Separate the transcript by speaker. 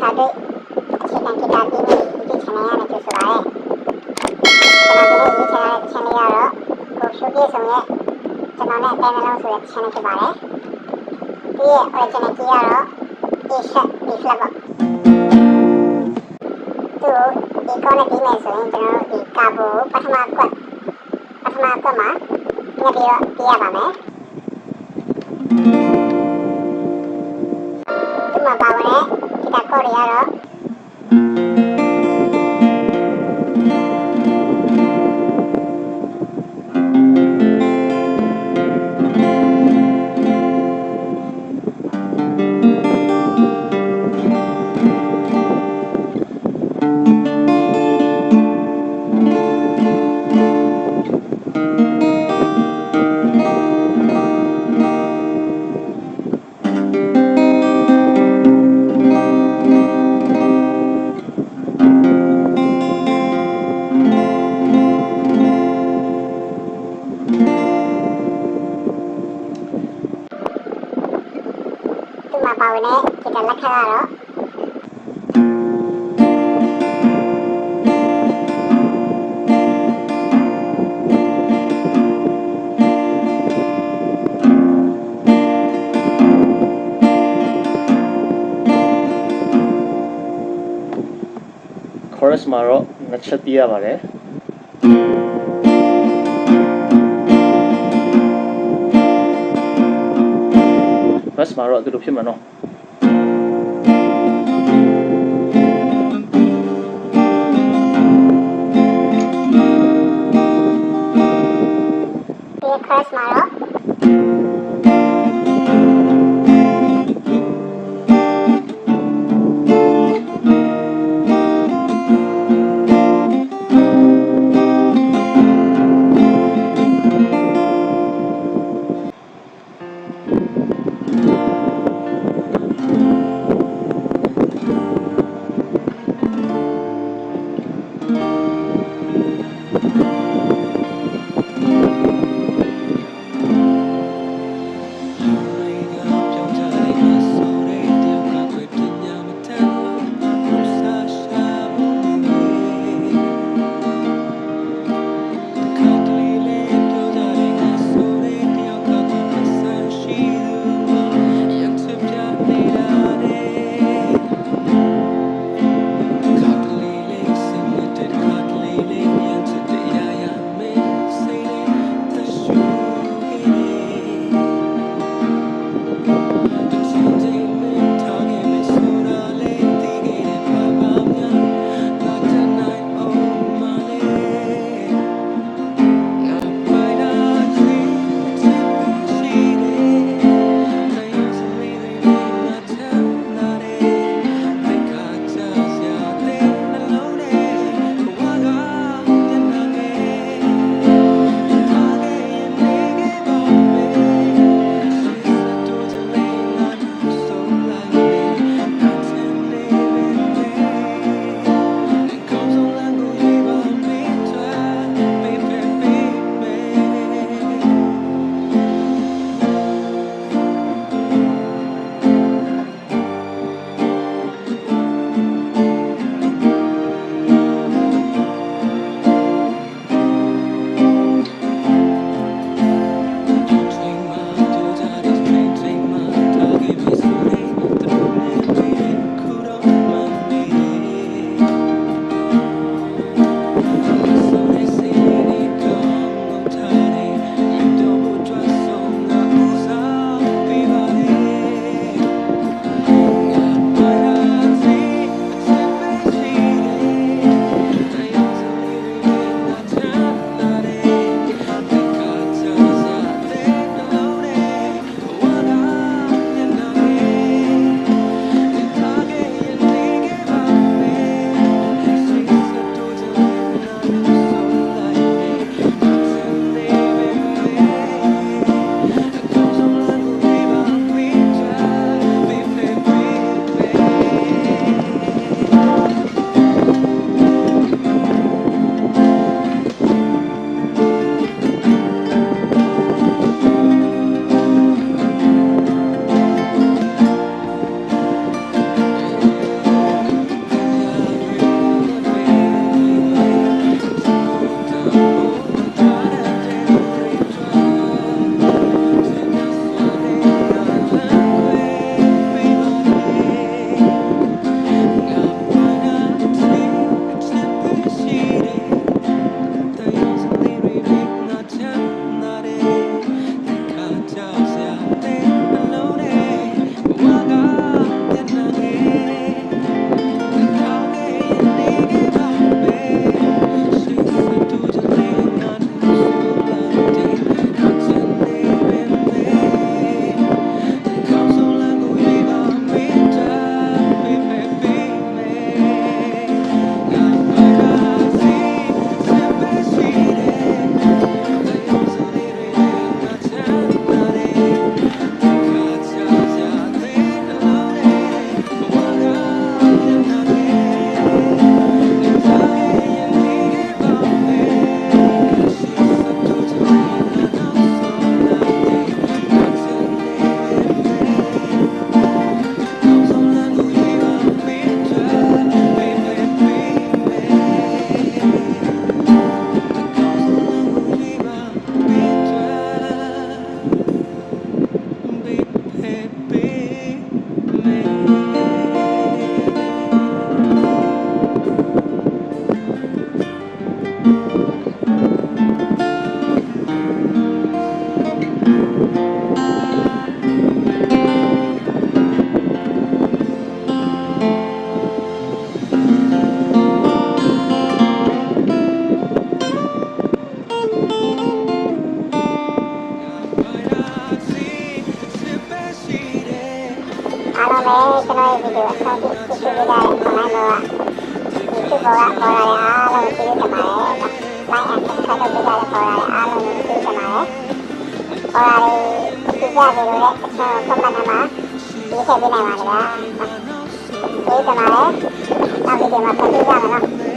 Speaker 1: စာတွေ့အခြေခံကိတာပြီးနေဒီ channel ရနဲ့ကြိုဆိုပါရစေကျွန်တော်ဒီနေ့ဒီ channel ရဲ့ channel ရတော့ကိုဖြိုးပြေဆောင်ရဲ့ကျွန်တော်နဲ့အတိုင်းလုံးဆိုတဲ့ channel ဖြစ်ပါတယ်ဒီရဲ့ original key ကတော့ A sharp B flat ပေါ့သူဒီကောနဲ့ပြီးမယ်ဆိုရင်ကျွန်တော်တို့ဒီကာဘိုပထမကွက်ပထမကွက်မှာညက်ပြီးတော့ပြရပါမယ် ဒီ မှာပါဝင်တဲ့ဒီကလက်ခတ်ကတော့
Speaker 2: chorus မှာတော့နှစ်ချက်ပြရပါတယ် verse မှာတော့ဒီလိုဖြစ်မှာနော်
Speaker 1: ဒီ chorus မှာတော့ မယ်ကျွန်တော်ရဲ့ဗီဒီယိုအဆုံးထိကြည့်ရှုပေးကြတဲ့ online တော့ YouTube ပေါ်ကပေါ်လာတဲ့အားလုံးကိုကြည့်ကြပါမယ်။ like and subscribe လုပ်ပေးကြတဲ့ပေါ်လာတဲ့အားလုံးကိုကြည့်ကြပါမယ်။ပေါ်လာတဲ့ကြည့်ကြတယ်လို့လည်းအချက်ကို comment ထဲမှာရေးထည့်ပေးနိုင်ပါလား။ကျေးဇူးတင်ပါတယ်။နောက်ဗီဒီယိုမှာပြန်တွေ့ကြမယ်နော်။